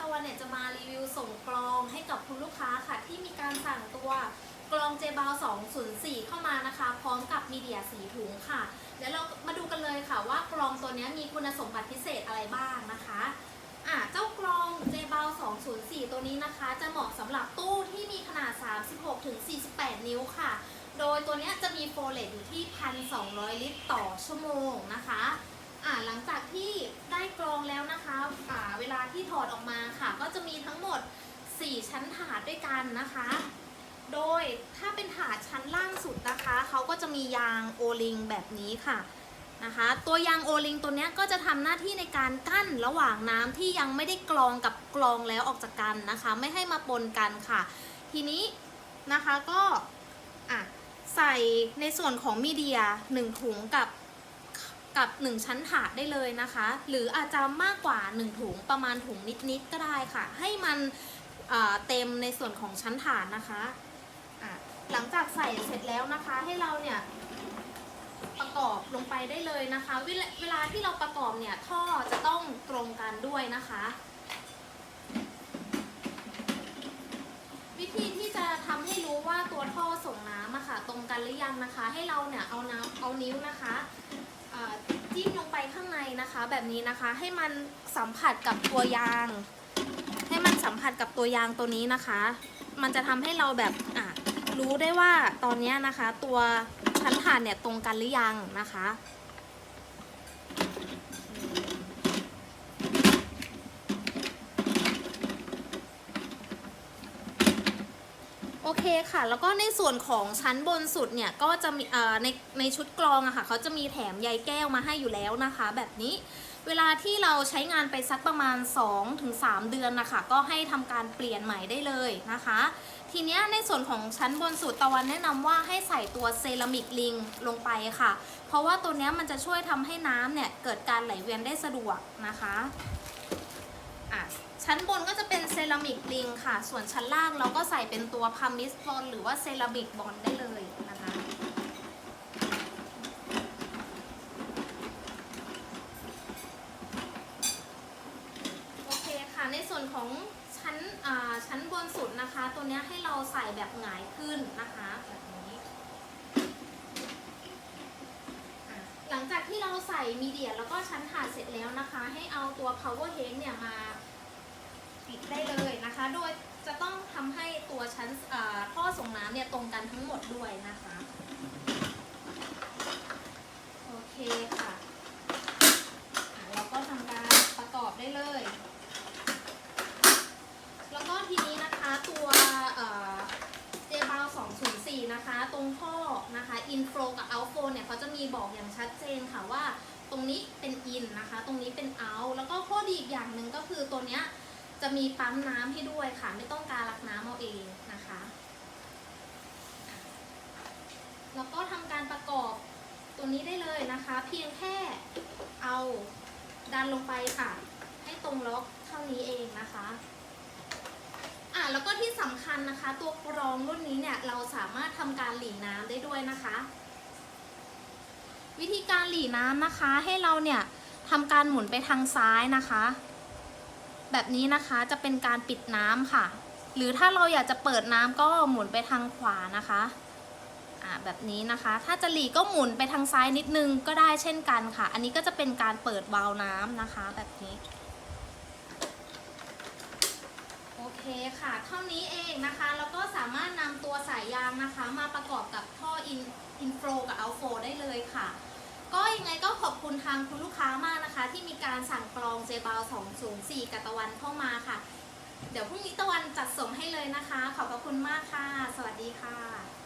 ตะวันเนี่ยจะมารีวิวส่งกลองให้กับคุณลูกค้าค่ะที่มีการสั่งตัวกลองเจบา204 เข้ามานะคะ พร้อมกับมีเดียสีถุงค่ะเดี๋ยวเรามาดูกันเลยค่ะว่ากลองตัวนี้มีคุณสมบัติพิเศษอะไรบ้างนะคะอะเจ้ากลองเจบา204 ตัวนี้นะคะ จะเหมาะสำหรับตู้ที่มีขนาด 36-48 นิ้วค่ะ โดยตัวนี้จะมีโฟเลตอยู่ที่ 1,200 ลิตรต่อชั่วโมงนะคะ อ่าหลังจากที่ได้กรองแล้วนะคะอ่าเวลาที่ถอดออกมาค่ะ ก็จะมีทั้งหมด 4 ชั้นถาดด้วยกันนะคะ โดยถ้าเป็นถาดชั้นล่างสุดนะคะ เขาก็จะมียางโอลิงแบบนี้ค่ะนะคะ ตัวยางโอลิงตัวนี้ก็จะทำหน้าที่ในการกั้นระหว่างน้ำที่ยังไม่ได้กรองกับกรองแล้วออกจากกันนะคะ ไม่ให้มาปนกันค่ะ ทีนี้นะคะก็อะใส่ในส่วนของมีเดีย 1 ถุงกับ กับ 1 ชั้นถาดได้เลยนะคะ หรืออาจจะมากกว่า 1 ถุงประมาณถุงนิดๆก็ได้ค่ะ ให้มันเต็มในส่วนของชั้นถาดนะคะะหลังจากใส่เสร็จแล้วนะคะ ให้เราเนี่ยประกอบลงไปได้เลยนะคะ เวลาที่เราประกอบเนี่ยท่อจะต้องตรงกันด้วยนะคะ วิธีที่จะทำให้รู้ว่าตัวท่อส่งน้ำอะค่ะ ตรงกันหรือยังนะคะ ให้เราเนี่ยเอาน้ำเอานิ้วนะคะ จิ้มลงไปข้างในนะคะ แบบนี้นะคะให้มันสัมผัสกับตัวยาง ให้มันสัมผัสกับตัวยางตัวนี้นะคะ มันจะทำให้เราแบบอะรู้ได้ว่าตอนนี้นะคะ ตัวชั้นฐานเนี่ยตรงกันหรือยังนะคะ โอเคค่ะ แล้วก็ในส่วนของชั้นบนสุดเนี่ย ก็จะมีในในชุดกรองอะค่ะเขาจะมีแถมใยแก้วมาให้อยู่แล้วนะคะ แบบนี้เวลาที่เราใช้งานไปสักประมาณ 2-3 เดือนนะคะ ก็ให้ทำการเปลี่ยนใหม่ได้เลยนะคะ ทีนี้ในส่วนของชั้นบนสุดตะวันแนะนำว่าให้ใส่ตัวเซรามิกลิงลงไปค่ะ เพราะว่าตัวนี้มันจะช่วยทำให้น้ำเนี่ยเกิดการไหลเวียนได้สะดวกนะคะ อะชั้นบนก็จะเป็นเซรามิกลิงค่ะ ส่วนชั้นล่างเราก็ใส่เป็นตัวพามิสบอลหรือว่าเซรามิกบอลได้เลยนะคะ โอเคค่ะ ในส่วนของชั้นอ่าชั้นบนสุดนะคะ ตัวนี้ให้เราใส่แบบหงายขึ้นนะคะแบบนี้อะห ลังจากที่เราใส่มีเดียแล้วก็ชั้นถาดเสร็จแล้วนะคะ ให้เอาตัว power head เนี่ยมาปิดได้เลยนะคะ โดยจะต้องทำให้ตัวชั้นอ่าท่อส่งน้ำเนี่ยตรงกันทั้งหมดด้วยนะคะ โอเคค่ะอะเราก็ทำการประกอบได้เลย แล้วก็ทีนี้นะคะตัวเจบา204 นะคะ ตรงท่อ นะคะ inflow กับ outflow เนี่ยเขาจะมีบอกอย่างชัดเจนค่ะว่า ตรงนี้เป็น in นนะคะ ตรงนี้เป็น out แล้วก็ข้อดีอีกอย่างหนึ่งก็คือตัวเนี้ยจะมีปั๊มน้ำให้ด้วยค่ะ ไม่ต้องการรักน้ำเอาเองนะคะ แล้วก็ทำการประกอบตัวนี้ได้เลยนะคะ เพียงแค่เอาดันลงไปค่ะ ให้ตรงล็อกเท่านี้เองนะคะ อะแล้วก็ที่สำคัญนะคะ ตัวกรองรุ่นนี้เนี่ยเราสามารถทำการหลีน้ำได้ด้วยนะคะ วิธีการหลีน้ำนะคะให้เราเนี่ยทำการหมุนไปทางซ้ายนะคะ แบบนี้นะคะจะเป็นการปิดน้ำค่ะ หรือถ้าเราอยากจะเปิดน้ำก็หมุนไปทางขวานะคะอะแบบนี้นะคะ ถ้าจะหลีก็หมุนไปทางซ้ายนิดนึงก็ได้เช่นกันค่ะ อันนี้ก็จะเป็นการเปิดวาล์วน้ำนะคะ แบบนี้ โอ เคค่ะ เท่านี้เองนะคะ แล้วก็สามารถนำตัวสายยางนะคะ มาประกอบกับท่ออินอินโฟกับเอาโฟได้เลยค่ะ ก็ยังไงก็ขอบคุณทางคุณลูกค้ามากนะคะ ที่มีการสั่งกรองเจบา204กับตะวันเข้ามาค่ะ เดี๋ยวพรุ่งนี้ตะวันจัดส่งให้เลยนะคะ ขอบพระคุณมากค่ะ สวัสดีค่ะ